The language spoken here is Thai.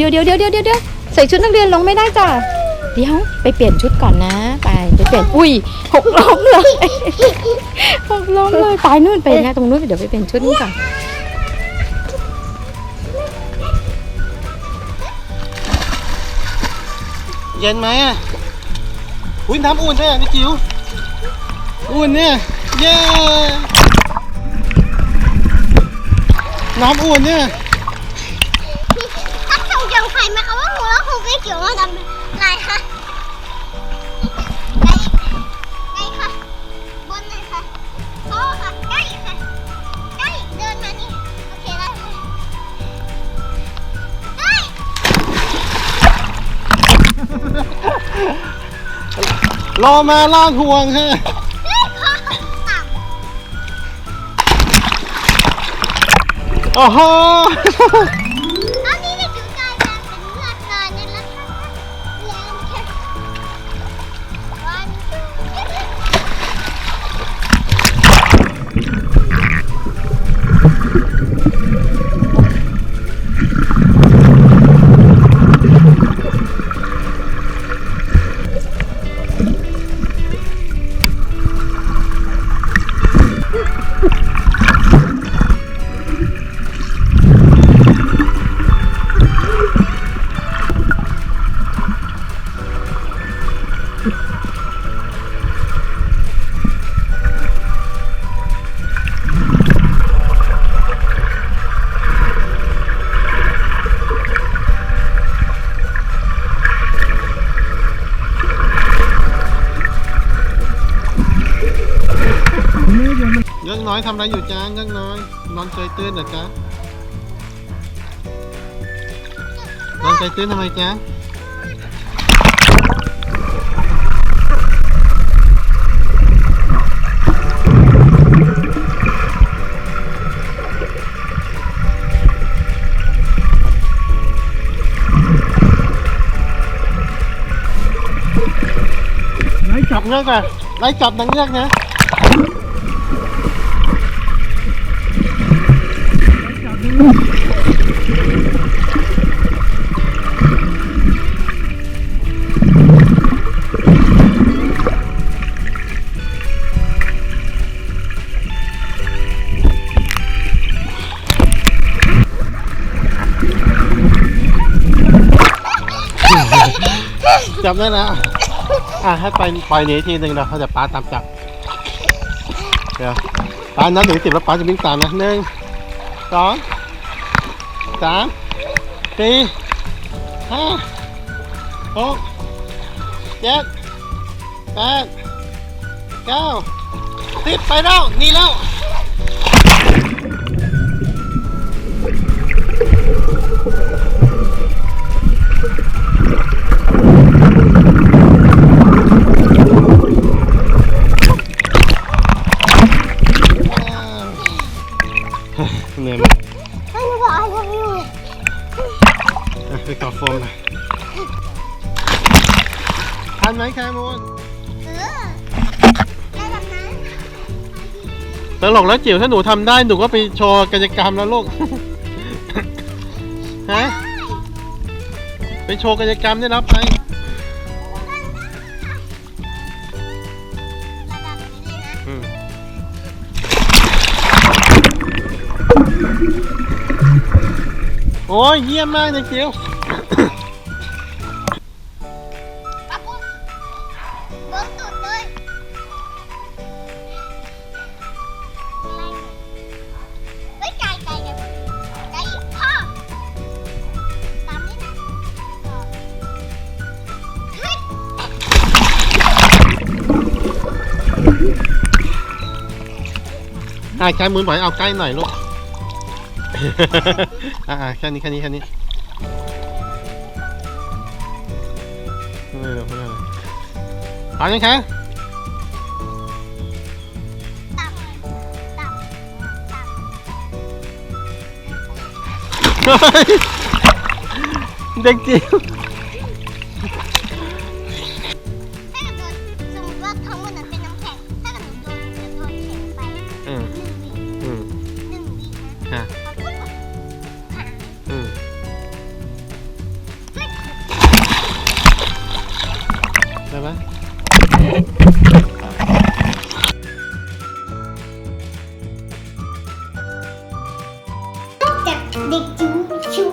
เดี๋ยวเดี๋ยวเดี๋ยวเดี๋ยวเดี๋ยวเดียวใส่ชุดนักเรียนลงไม่ได้จ้ะเดี๋ยวไปเปลี่ยนชุดก่อนนะ ไปไปเปลี่ยนอุ้ยหกล้มเลยหกล้มเลยไปนู่นไปนะตรงนู้นเดี๋ยวไปเปลี่ยนชุดนู่นก่อนเย็นไหมอะอุ้ยน้ำอุ่นใช่ไหมพี่จิ๋วอุ่นเนี่ยเย้น้ำอุ่นเนี่ย ส่งจังไฟไหมคะว่าหนูแล้วครูไม่เกี่ยวว่าทำอะไรคะไก่ไก่ค่ะ บนเลยค่ะโอ้ค่ะใกล้ค่ะใกล้เดินมานี่ โอเคได้ค่ะใกล้รอมาลากห่วงฮะใกล้ค่ะต่ำโอ้โห น้อยทำอะไรอยู่จ้าเงือกน้อย นอนใจตื้นเหรอจ๊ะนอนใจตื้นทำไมจ๊ะไล่จับเงือกอะไล่จับนางเงือกนะ จับได้แล้วอะให้ไปปล่อยหนีทีหนึ่งนะเขาจะป้าตามจับ เดี๋ยวป้านับถึงสิบแล้วป้าจะวิ่งตามนะหนึ่งสอง สามสี่ห้าหกเจ็ดแปดเก้าสิบไปแล้วนี่แล้ว ไปกอดโฟมหน่อยทันไหมแคมูนเออได้แบบนั้นตลกแล้วจิ๋วถ้าหนูทำได้หนูก็ไปโชว์กิจกรรมแล้วลูก ฮะ ไปโชว์กิจกรรมได้รับไป ระดับนี้เลยนะ อืม โอ้ยเยี่ยมมากเลยจิ๋วปั๊บปุ๊บเบิ้งสุดเลยเฮ้ยไก่ไก่ไก่ไก่พ่อตามนี้นะเฮ้ยอะแคมูนบอกให้เอาใกล้หน่อยลูก อ่าแค่นี้แค่นี้แค่นี้ไม่เลยไม่เลยพร้อมยังคะตับ ตับ ตับ เด็กจิ๋ว ừ. Đây bác Địch chú chú